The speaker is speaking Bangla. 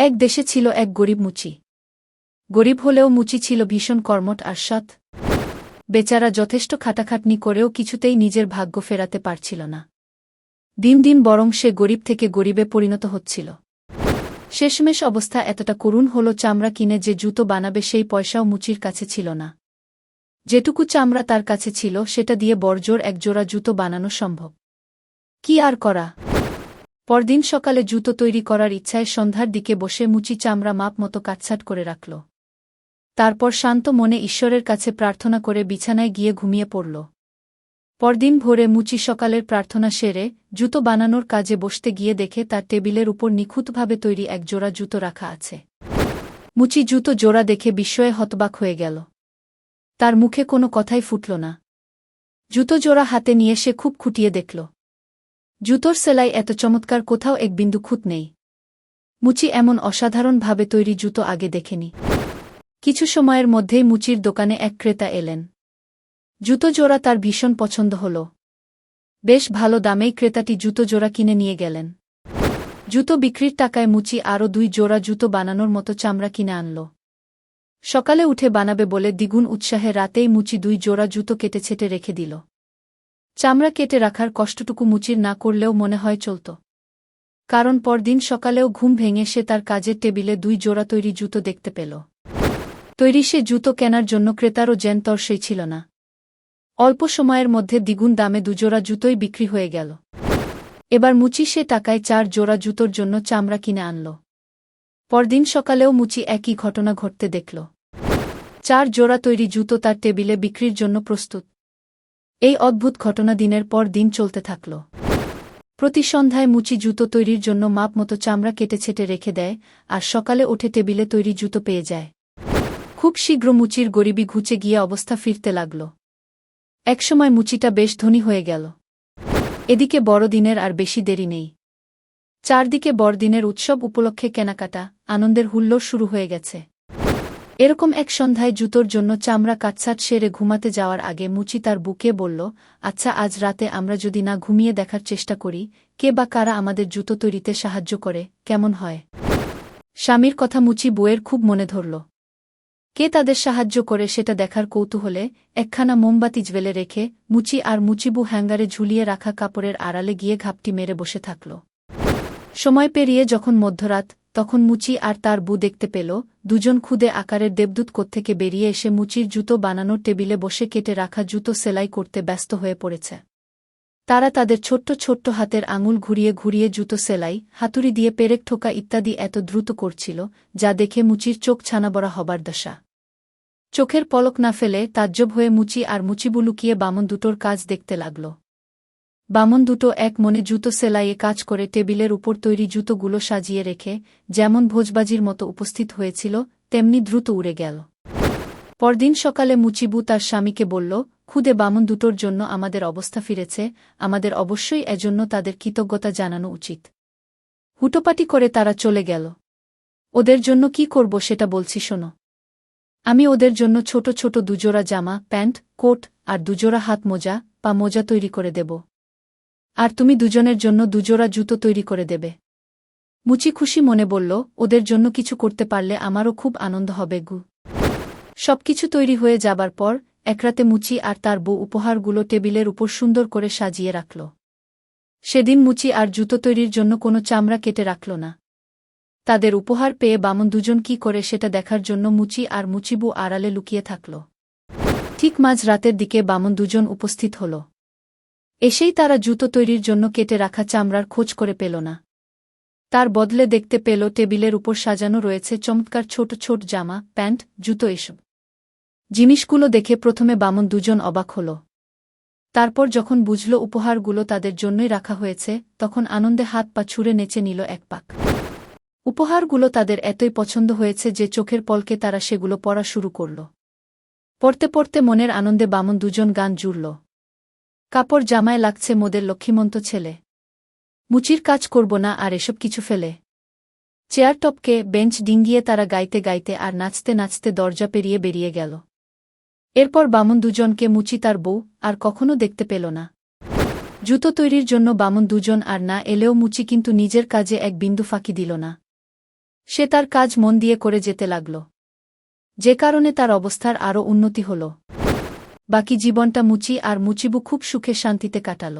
এক দেশে ছিল এক গরিব মুচি। গরিব হলেও মুচি ছিল ভীষণ কর্মট আর সৎ বেচারা যথেষ্ট খাটাখাটনি করেও কিছুতেই নিজের ভাগ্য ফেরাতে পারছিল না। দিন দিন বরং সে গরিব থেকে গরিবে পরিণত হচ্ছিল। শেষমেশ অবস্থা এতটা করুণ হল চামড়া কিনে যে জুতো বানাবে সেই পয়সাও মুচির কাছে ছিল না। যেটুকু চামড়া তার কাছে ছিল, সেটা দিয়ে বড়জোর একজোড়া জুতো বানানো সম্ভব। কি আর করা? পরদিন সকালে জুতো তৈরি করার ইচ্ছায় সন্ধ্যার দিকে বসে মুচি চামড়া মাপ মতো কাটছাট করে রাখল। তারপর শান্ত মনে ঈশ্বরের কাছে প্রার্থনা করে বিছানায় গিয়ে ঘুমিয়ে পড়ল। পরদিন ভোরে মুচি সকালের প্রার্থনা সেরে জুতো বানানোর কাজে বসতে গিয়ে দেখে তার টেবিলের উপর নিখুঁতভাবে তৈরি এক জোড়া জুতো রাখা আছে। মুচি জুতো জোড়া দেখে বিস্ময়ে হতবাক হয়ে গেল। তার মুখে কোনো কথাই ফুটল না। জুতো জোড়া হাতে নিয়ে সে খুব খুঁটিয়ে দেখল। জুতোর সেলাই এত চমৎকার কোথাও এক বিন্দু খুঁত নেই। মুচি এমন অসাধারণভাবে তৈরি জুতো আগে দেখেনি। কিছু সময়ের মধ্যেই মুচির দোকানে এক ক্রেতা এলেন। জুতো জোড়া তার ভীষণ পছন্দ হল। বেশ ভালো দামেই ক্রেতাটি জুতো জোড়া কিনে নিয়ে গেলেন। জুতো বিক্রির টাকায় মুচি আরও দুই জোড়া জুতো বানানোর মতো চামড়া কিনে আনল। সকালে উঠে বানাবে বলে দ্বিগুণ উৎসাহে রাতেই মুচি দুই জোড়া জুতো কেটে ছেটে রেখে দিল। চামড়া কেটে রাখার কষ্টটুকু মুচির না করলেও মনে হয় চলত। কারণ পরদিন সকালেও ঘুম ভেঙে সে তার কাজের টেবিলে দুই জোড়া তৈরি জুতো দেখতে পেল। তৈরি সে জুতো কেনার জন্য ক্রেতারও জেনতর সেই ছিল না। অল্প সময়ের মধ্যে দ্বিগুণ দামে দুজোড়া জুতোই বিক্রি হয়ে গেল। এবার মুচি সে টাকায় চার জোড়া জুতোর জন্য চামড়া কিনে আনল। পরদিন সকালেও মুচি একই ঘটনা ঘটতে দেখল। চার জোড়া তৈরি জুতো তার টেবিলে বিক্রির জন্য প্রস্তুত। এই অদ্ভুত ঘটনা দিনের পর দিন চলতে থাকল। প্রতি সন্ধ্যায় মুচি জুতো তৈরির জন্য মাপ মতো চামড়া কেটে ছেটে রেখে দেয় আর সকালে ওঠে টেবিলে তৈরি জুতো পেয়ে যায়। খুব শীঘ্র মুচির গরিবি ঘুচে গিয়ে অবস্থা ফিরতে লাগল। একসময় মুচিটা বেশ ধনী হয়ে গেল। এদিকে বড়দিনের আর বেশি দেরি নেই। চারদিকে বড়দিনের উৎসব উপলক্ষে কেনাকাটা, আনন্দের হুল্লোড় শুরু হয়ে গেছে। এরকম এক সন্ধ্যায় জুতোর জন্য চামড়া কাটছাট সেরে ঘুমাতে যাওয়ার আগে মুচি তার বুকে বলল আচ্ছা আজ রাতে আমরা যদি না ঘুমিয়ে দেখার চেষ্টা করি, কে বা কারা আমাদের জুতো তৈরিতে সাহায্য করে, কেমন হয়? স্বামীর কথা মুচি বইয়ের খুব মনে ধরল। কে তাদের সাহায্য করে সেটা দেখার কৌতূহলে একখানা মোমবাতি জ্বেলে রেখে মুচি আর মুচিবু হ্যাঙ্গারে ঝুলিয়ে রাখা কাপড়ের আড়ালে গিয়ে ঘাপটি মেরে বসে থাকল। সময় পেরিয়ে যখন মধ্যরাত তখন মুচি আর তার বু দেখতে পেল, দুজন খুদে আকারের দেবদূত কোত্থেকে বেরিয়ে এসে মুচির জুতো বানানোর টেবিলে বসে কেটে রাখা জুতো সেলাই করতে ব্যস্ত হয়ে পড়েছে। তারা তাদের ছোট্ট ছোট্ট হাতের আঙুল ঘুরিয়ে ঘুরিয়ে জুতো সেলাই, হাতুড়ি দিয়ে পেরেক ঠোকা ইত্যাদি এত দ্রুত করছিল, যা দেখে মুচির চোখ ছানাবড়া হবার দশা। চোখের পলক না ফেলে তাজ্জব হয়ে মুচি আর মুচিবু লুকিয়ে বামন দুটোর কাজ দেখতে লাগল। বামন দুটো এক মনে জুতো সেলাইয়ে কাজ করে টেবিলের উপর তৈরি জুতোগুলো সাজিয়ে রেখে, যেমন ভোজবাজির মতো উপস্থিত হয়েছিল, তেমনি দ্রুত উড়ে গেল। পরদিন সকালে মুচিবু তার স্বামীকে বলল, খুদে বামন দুটোর জন্য আমাদের অবস্থা ফিরেছে, আমাদের অবশ্যই এজন্য তাদের কৃতজ্ঞতা জানানো উচিত। হুটোপাটি করে তারা চলে গেল। ওদের জন্য কি করব সেটা বলছি শোনো। আমি ওদের জন্য ছোট ছোট দুজোড়া জামা, প্যান্ট, কোট, আর দুজোড়া হাত মোজা বা মোজা তৈরি করে দেব। আর তুমি দুজনের জন্য দুজোড়া জুতো তৈরি করে দেবে। মুচি খুশি মনে বলল, ওদের জন্য কিছু করতে পারলে আমারও খুব আনন্দ হবে, গু। সবকিছু তৈরি হয়ে যাবার পর, একরাতে মুচি আর তার বউ উপহারগুলো টেবিলের উপর সুন্দর করে সাজিয়ে রাখল। সেদিন মুচি আর জুতো তৈরির জন্য কোনো চামড়া কেটে রাখল না। তাদের উপহার পেয়ে বামন দুজন কি করে সেটা দেখার জন্য মুচি আর মুচিবু আড়ালে লুকিয়ে থাকল। ঠিক মাঝ রাতের দিকে বামন দুজন উপস্থিত হল। এসেই তারা জুতো তৈরির জন্য কেটে রাখা চামড়ার খোঁজ করে পেল না। তার বদলে দেখতে পেল টেবিলের উপর সাজানো রয়েছে চমৎকার ছোট ছোট জামা, প্যান্ট, জুতো এসব। জিনিসগুলো দেখে প্রথমে বামন দুজন অবাক হল। তারপর যখন বুঝল উপহারগুলো তাদের জন্যই রাখা হয়েছে, তখন আনন্দে হাত পা ছুঁড়ে নেচে নিল এক পাক। উপহারগুলো তাদের এতই পছন্দ হয়েছে যে চোখের পলকে তারা সেগুলো পড়া শুরু করল। পড়তে পড়তে মনের আনন্দে বামন দুজন গান জুড়ল। কাপড় জামায় লাগছে মোদের লক্ষ্মীমন্ত ছেলে। মুচির কাজ করব না আর এসব কিছু ফেলে। চেয়ার টপকে বেঞ্চ ডিঙ্গিয়ে তারা গাইতে গাইতে আর নাচতে নাচতে দরজা পেরিয়ে বেরিয়ে গেল। এরপর বামন দুজনকে মুচি তার বউ আর কখনো দেখতে পেল না। জুতো তৈরির জন্য বামন দুজন আর না এলেও মুচি কিন্তু নিজের কাজে এক বিন্দু ফাঁকি দিল না। সে তার কাজ মন দিয়ে করে যেতে লাগল। যে কারণে তার অবস্থার আরও উন্নতি হল। বাকি জীবনটা মুচি আর মুচিবু খুব সুখে শান্তিতে কাটাল।